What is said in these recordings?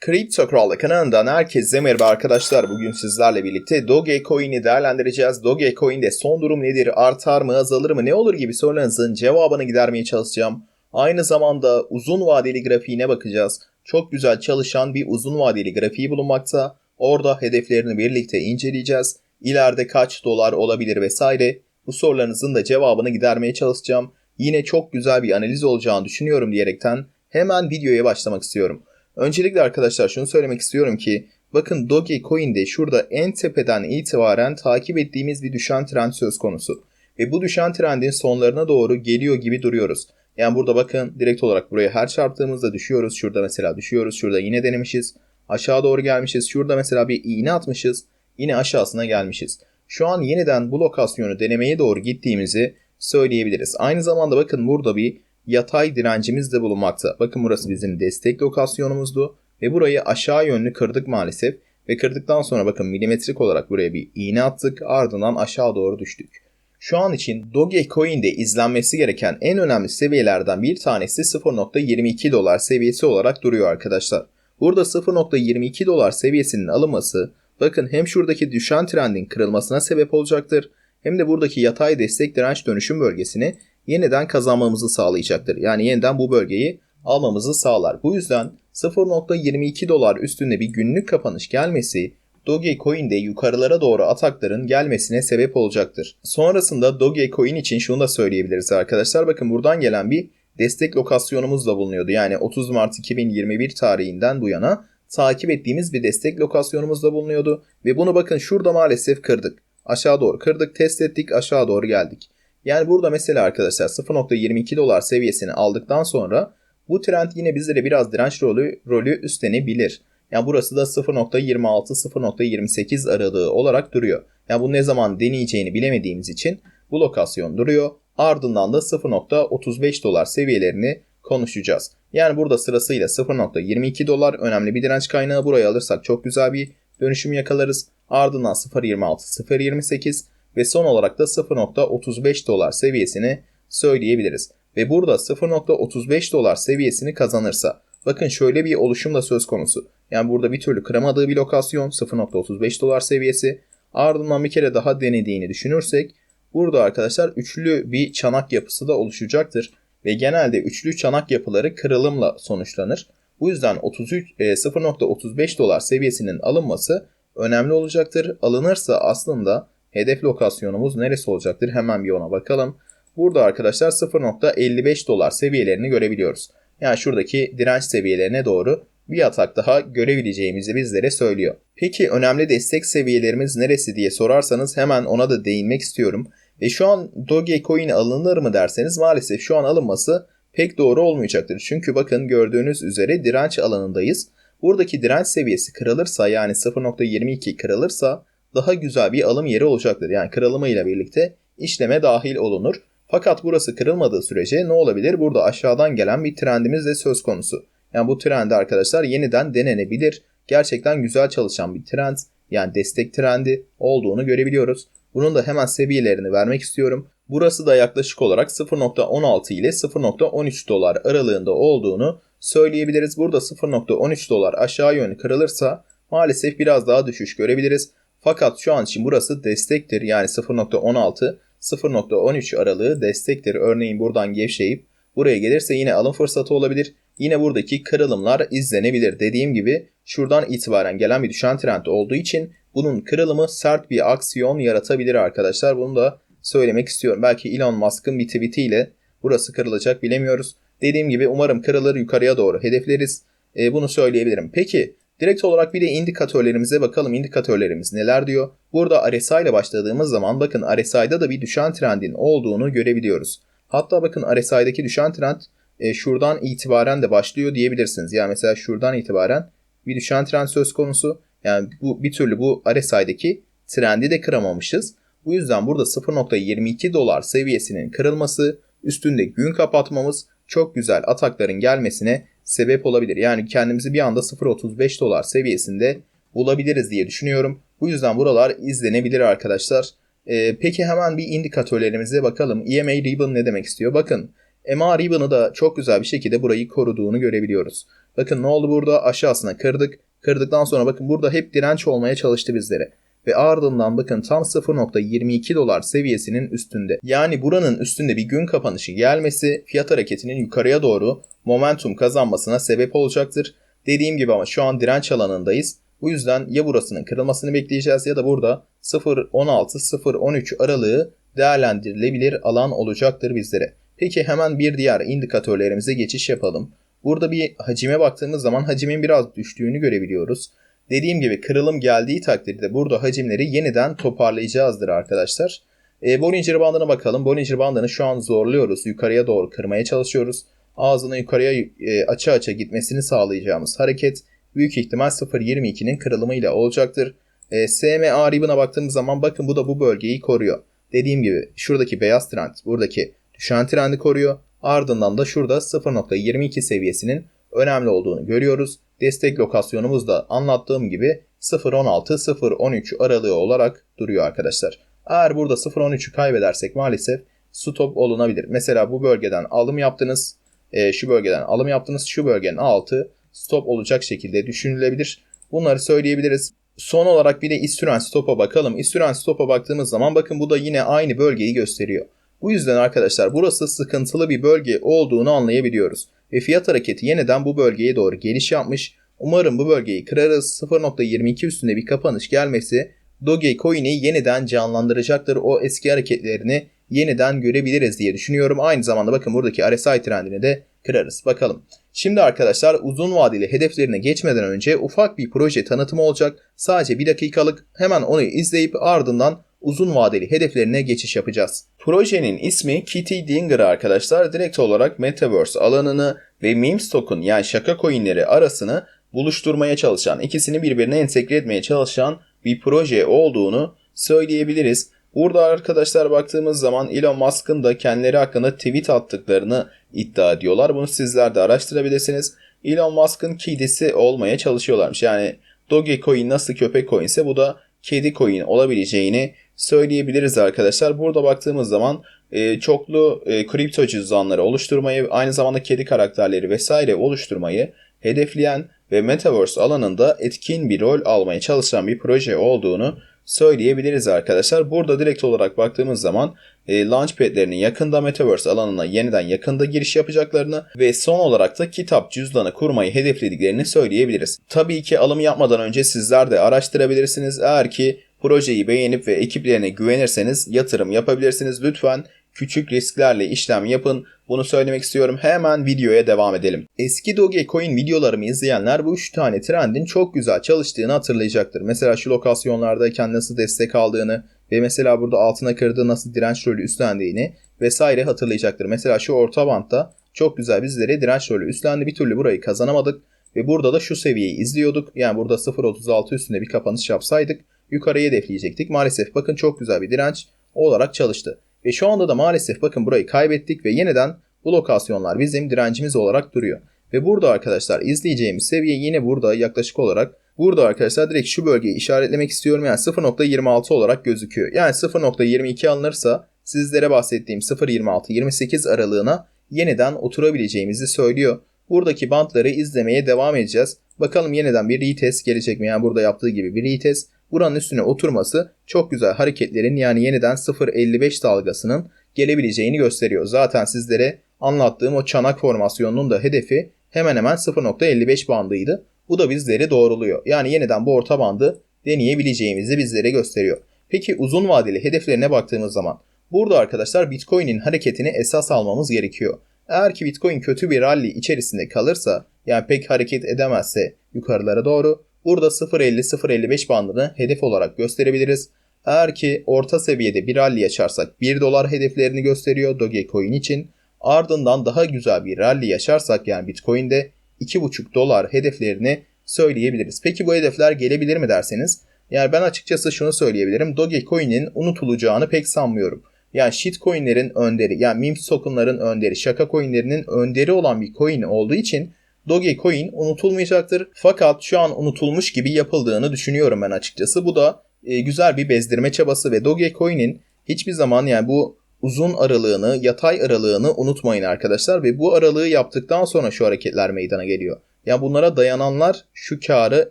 Kripto Kralı kanalından herkese merhaba arkadaşlar. Bugün sizlerle birlikte Dogecoin'i değerlendireceğiz. Dogecoin'de son durum nedir? Artar mı, azalır mı, ne olur gibi sorularınızın cevabını gidermeye çalışacağım. Aynı zamanda uzun vadeli grafiğine bakacağız. Çok güzel çalışan bir uzun vadeli grafiği bulunmakta. Orada hedeflerini birlikte inceleyeceğiz. İleride kaç dolar olabilir vesaire. Bu sorularınızın da cevabını gidermeye çalışacağım. Yine çok güzel bir analiz olacağını düşünüyorum diyerekten hemen videoya başlamak istiyorum. Öncelikle arkadaşlar şunu söylemek istiyorum ki bakın Dogecoin'de şurada en tepeden itibaren takip ettiğimiz bir düşen trend söz konusu. Ve bu düşen trendin sonlarına doğru geliyor gibi duruyoruz. Yani burada bakın direkt olarak buraya her çarptığımızda düşüyoruz. Şurada mesela düşüyoruz. Şurada yine denemişiz. Aşağı doğru gelmişiz. Şurada mesela bir iğne atmışız. Yine aşağısına gelmişiz. Şu an yeniden bu lokasyonu denemeye doğru gittiğimizi söyleyebiliriz. Aynı zamanda bakın burada bir yatay direncimiz de bulunmakta. Bakın burası bizim destek lokasyonumuzdu ve burayı aşağı yönlü kırdık maalesef. Ve kırdıktan sonra bakın milimetrik olarak buraya bir iğne attık ardından aşağı doğru düştük. Şu an için Dogecoin'de izlenmesi gereken en önemli seviyelerden bir tanesi 0.22 dolar seviyesi olarak duruyor arkadaşlar. Burada 0.22 dolar seviyesinin alınması bakın hem şuradaki düşen trendin kırılmasına sebep olacaktır hem de buradaki yatay destek direnç dönüşüm bölgesini yeniden kazanmamızı sağlayacaktır. Yani yeniden bu bölgeyi almamızı sağlar. Bu yüzden 0.22 dolar üstünde bir günlük kapanış gelmesi Dogecoin'de yukarılara doğru atakların gelmesine sebep olacaktır. Sonrasında Dogecoin için şunu da söyleyebiliriz arkadaşlar. Bakın buradan gelen bir destek lokasyonumuz da bulunuyordu. Yani 30 Mart 2021 tarihinden bu yana takip ettiğimiz bir destek lokasyonumuz da bulunuyordu. Ve bunu bakın şurada maalesef kırdık. Aşağı doğru kırdık, test ettik, aşağı doğru geldik. Yani burada mesela arkadaşlar 0.22 dolar seviyesini aldıktan sonra bu trend yine bizlere biraz direnç rolü, rolü üstlenebilir. Yani burası da 0.26-0.28 aralığı olarak duruyor. Yani bu ne zaman deneyeceğini bilemediğimiz için bu lokasyon duruyor. Ardından da 0.35 dolar seviyelerini konuşacağız. Yani burada sırasıyla 0.22 dolar önemli bir direnç kaynağı. Burayı alırsak çok güzel bir dönüşüm yakalarız. Ardından 0.26, 0.28 ve son olarak da 0.35 dolar seviyesini söyleyebiliriz. Ve burada 0.35 dolar seviyesini kazanırsa bakın şöyle bir oluşum da söz konusu. Yani burada bir türlü kıramadığı bir lokasyon 0.35 dolar seviyesi. Ardından bir kere daha denediğini düşünürsek burada arkadaşlar üçlü bir çanak yapısı da oluşacaktır. Ve genelde üçlü çanak yapıları kırılımla sonuçlanır. Bu yüzden 33 0.35 e, dolar seviyesinin alınması önemli olacaktır. Alınırsa aslında hedef lokasyonumuz neresi olacaktır? Hemen bir ona bakalım. Burada arkadaşlar 0.55 dolar seviyelerini görebiliyoruz. Yani şuradaki direnç seviyelerine doğru bir atak daha görebileceğimizi bizlere söylüyor. Peki önemli destek seviyelerimiz neresi diye sorarsanız hemen ona da değinmek istiyorum. Ve şu an Dogecoin alınır mı derseniz maalesef şu an alınması pek doğru olmayacaktır. Çünkü bakın gördüğünüz üzere direnç alanındayız. Buradaki direnç seviyesi kırılırsa yani 0.22 kırılırsa daha güzel bir alım yeri olacaktır. Yani kırılımı ile birlikte işleme dahil olunur. Fakat burası kırılmadığı sürece ne olabilir? Burada aşağıdan gelen bir trendimiz de söz konusu. Yani bu trendi arkadaşlar yeniden denenebilir. Gerçekten güzel çalışan bir trend yani destek trendi olduğunu görebiliyoruz. Bunun da hemen seviyelerini vermek istiyorum. Burası da yaklaşık olarak 0.16 ile 0.13 dolar aralığında olduğunu söyleyebiliriz. Burada 0.13 dolar aşağı yönlü kırılırsa maalesef biraz daha düşüş görebiliriz. Fakat şu an için burası destektir. Yani 0.16 0.13 aralığı destektir. Örneğin buradan gevşeyip buraya gelirse yine alım fırsatı olabilir. Yine buradaki kırılımlar izlenebilir. Dediğim gibi şuradan itibaren gelen bir düşen trend olduğu için bunun kırılımı sert bir aksiyon yaratabilir arkadaşlar. Bunu da söylemek istiyorum. Belki Elon Musk'ın bir tweetiyle burası kırılacak bilemiyoruz. Dediğim gibi umarım kırılır yukarıya doğru hedefleriz. E, bunu söyleyebilirim. Peki direkt olarak bir de indikatörlerimize bakalım. İndikatörlerimiz neler diyor? Burada RSI ile başladığımız zaman bakın RSI'da da bir düşen trendin olduğunu görebiliyoruz. Hatta bakın RSI'daki düşen trend e, şuradan itibaren de başlıyor diyebilirsiniz. Yani mesela şuradan itibaren bir düşen trend söz konusu. Yani bu bir türlü bu RSI'deki trendi de kıramamışız. Bu yüzden burada 0.22 dolar seviyesinin kırılması, üstünde gün kapatmamız çok güzel atakların gelmesine sebep olabilir. Yani kendimizi bir anda 0.35 dolar seviyesinde bulabiliriz diye düşünüyorum. Bu yüzden buralar izlenebilir arkadaşlar. Ee, peki hemen bir indikatörlerimize bakalım. EMA Ribbon ne demek istiyor? Bakın MA Ribbon'ı da çok güzel bir şekilde burayı koruduğunu görebiliyoruz. Bakın ne oldu burada? Aşağısına kırdık. Kırdıktan sonra bakın burada hep direnç olmaya çalıştı bizlere. Ve ardından bakın tam 0.22 dolar seviyesinin üstünde. Yani buranın üstünde bir gün kapanışı gelmesi fiyat hareketinin yukarıya doğru momentum kazanmasına sebep olacaktır. Dediğim gibi ama şu an direnç alanındayız. Bu yüzden ya burasının kırılmasını bekleyeceğiz ya da burada 0.16-0.13 aralığı değerlendirilebilir alan olacaktır bizlere. Peki hemen bir diğer indikatörlerimize geçiş yapalım. Burada bir hacime baktığımız zaman hacimin biraz düştüğünü görebiliyoruz. Dediğim gibi kırılım geldiği takdirde burada hacimleri yeniden toparlayacağızdır arkadaşlar. E, Bollinger bandına bakalım. Bollinger bandını şu an zorluyoruz. Yukarıya doğru kırmaya çalışıyoruz. Ağzını yukarıya e, açı açı gitmesini sağlayacağımız hareket büyük ihtimal 0.22'nin kırılımıyla olacaktır. E, SMA ribbon'a baktığımız zaman bakın bu da bu bölgeyi koruyor. Dediğim gibi şuradaki beyaz trend buradaki düşen trendi koruyor. Ardından da şurada 0.22 seviyesinin önemli olduğunu görüyoruz. Destek lokasyonumuz da anlattığım gibi 0.16-0.13 aralığı olarak duruyor arkadaşlar. Eğer burada 0.13'ü kaybedersek maalesef stop olunabilir. Mesela bu bölgeden alım yaptınız. E, şu bölgeden alım yaptınız. Şu bölgenin altı stop olacak şekilde düşünülebilir. Bunları söyleyebiliriz. Son olarak bir de istüren stopa bakalım. İstüren stopa baktığımız zaman bakın bu da yine aynı bölgeyi gösteriyor. Bu yüzden arkadaşlar burası sıkıntılı bir bölge olduğunu anlayabiliyoruz. Ve fiyat hareketi yeniden bu bölgeye doğru geliş yapmış. Umarım bu bölgeyi kırarız. 0.22 üstünde bir kapanış gelmesi Dogecoin'i yeniden canlandıracaktır. O eski hareketlerini yeniden görebiliriz diye düşünüyorum. Aynı zamanda bakın buradaki RSI trendini de kırarız. Bakalım. Şimdi arkadaşlar uzun vadeli hedeflerine geçmeden önce ufak bir proje tanıtımı olacak. Sadece bir dakikalık hemen onu izleyip ardından uzun vadeli hedeflerine geçiş yapacağız. Projenin ismi Kitty Dinger arkadaşlar. Direkt olarak Metaverse alanını ve meme stock'un yani şaka coinleri arasını buluşturmaya çalışan, ikisini birbirine entegre etmeye çalışan bir proje olduğunu söyleyebiliriz. Burada arkadaşlar baktığımız zaman Elon Musk'ın da kendileri hakkında tweet attıklarını iddia ediyorlar. Bunu sizler de araştırabilirsiniz. Elon Musk'ın kedisi olmaya çalışıyorlarmış. Yani Dogecoin nasıl köpek coin ise bu da kedi coin olabileceğini söyleyebiliriz arkadaşlar. Burada baktığımız zaman e, çoklu e, kripto cüzdanları oluşturmayı, aynı zamanda kedi karakterleri vesaire oluşturmayı hedefleyen ve Metaverse alanında etkin bir rol almaya çalışan bir proje olduğunu söyleyebiliriz arkadaşlar. Burada direkt olarak baktığımız zaman e, Launchpad'lerinin yakında Metaverse alanına yeniden yakında giriş yapacaklarını ve son olarak da kitap cüzdanı kurmayı hedeflediklerini söyleyebiliriz. Tabii ki alım yapmadan önce sizler de araştırabilirsiniz. Eğer ki projeyi beğenip ve ekiplerine güvenirseniz yatırım yapabilirsiniz. Lütfen küçük risklerle işlem yapın. Bunu söylemek istiyorum. Hemen videoya devam edelim. Eski Dogecoin videolarımı izleyenler bu 3 tane trendin çok güzel çalıştığını hatırlayacaktır. Mesela şu lokasyonlardayken nasıl destek aldığını ve mesela burada altına kırdığı nasıl direnç rolü üstlendiğini vesaire hatırlayacaktır. Mesela şu orta bantta çok güzel bizlere direnç rolü üstlendi. Bir türlü burayı kazanamadık ve burada da şu seviyeyi izliyorduk. Yani burada 0.36 üstünde bir kapanış yapsaydık yukarıya hedefleyecektik. Maalesef bakın çok güzel bir direnç olarak çalıştı. Ve şu anda da maalesef bakın burayı kaybettik ve yeniden bu lokasyonlar bizim direncimiz olarak duruyor. Ve burada arkadaşlar izleyeceğimiz seviye yine burada yaklaşık olarak burada arkadaşlar direkt şu bölgeyi işaretlemek istiyorum. Yani 0.26 olarak gözüküyor. Yani 0.22 alınırsa sizlere bahsettiğim 0.26-28 aralığına yeniden oturabileceğimizi söylüyor. Buradaki bantları izlemeye devam edeceğiz. Bakalım yeniden bir retest gelecek mi? Yani burada yaptığı gibi bir retest buranın üstüne oturması çok güzel hareketlerin yani yeniden 0.55 dalgasının gelebileceğini gösteriyor. Zaten sizlere anlattığım o çanak formasyonunun da hedefi hemen hemen 0.55 bandıydı. Bu da bizleri doğruluyor. Yani yeniden bu orta bandı deneyebileceğimizi bizlere gösteriyor. Peki uzun vadeli hedeflerine baktığımız zaman burada arkadaşlar Bitcoin'in hareketini esas almamız gerekiyor. Eğer ki Bitcoin kötü bir rally içerisinde kalırsa yani pek hareket edemezse yukarılara doğru Burada 0.50-0.55 bandını hedef olarak gösterebiliriz. Eğer ki orta seviyede bir rally yaşarsak 1 dolar hedeflerini gösteriyor Dogecoin için. Ardından daha güzel bir rally yaşarsak yani Bitcoin'de 2.5 dolar hedeflerini söyleyebiliriz. Peki bu hedefler gelebilir mi derseniz? Yani ben açıkçası şunu söyleyebilirim. Dogecoin'in unutulacağını pek sanmıyorum. Yani shitcoin'lerin önderi, yani meme token'ların önderi, şaka coin'lerinin önderi olan bir coin olduğu için Dogecoin unutulmayacaktır. Fakat şu an unutulmuş gibi yapıldığını düşünüyorum ben açıkçası. Bu da e, güzel bir bezdirme çabası ve Dogecoin'in hiçbir zaman yani bu uzun aralığını, yatay aralığını unutmayın arkadaşlar ve bu aralığı yaptıktan sonra şu hareketler meydana geliyor. Ya bunlara dayananlar şu karı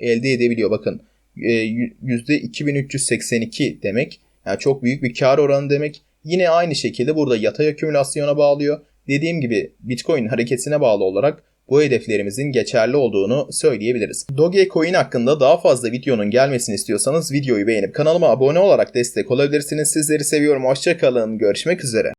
elde edebiliyor. Bakın e, %2382 demek. Yani çok büyük bir kar oranı demek. Yine aynı şekilde burada yatay akümülasyona bağlıyor. Dediğim gibi Bitcoin hareketine bağlı olarak bu hedeflerimizin geçerli olduğunu söyleyebiliriz. Dogecoin hakkında daha fazla videonun gelmesini istiyorsanız videoyu beğenip kanalıma abone olarak destek olabilirsiniz. Sizleri seviyorum. Hoşçakalın. Görüşmek üzere.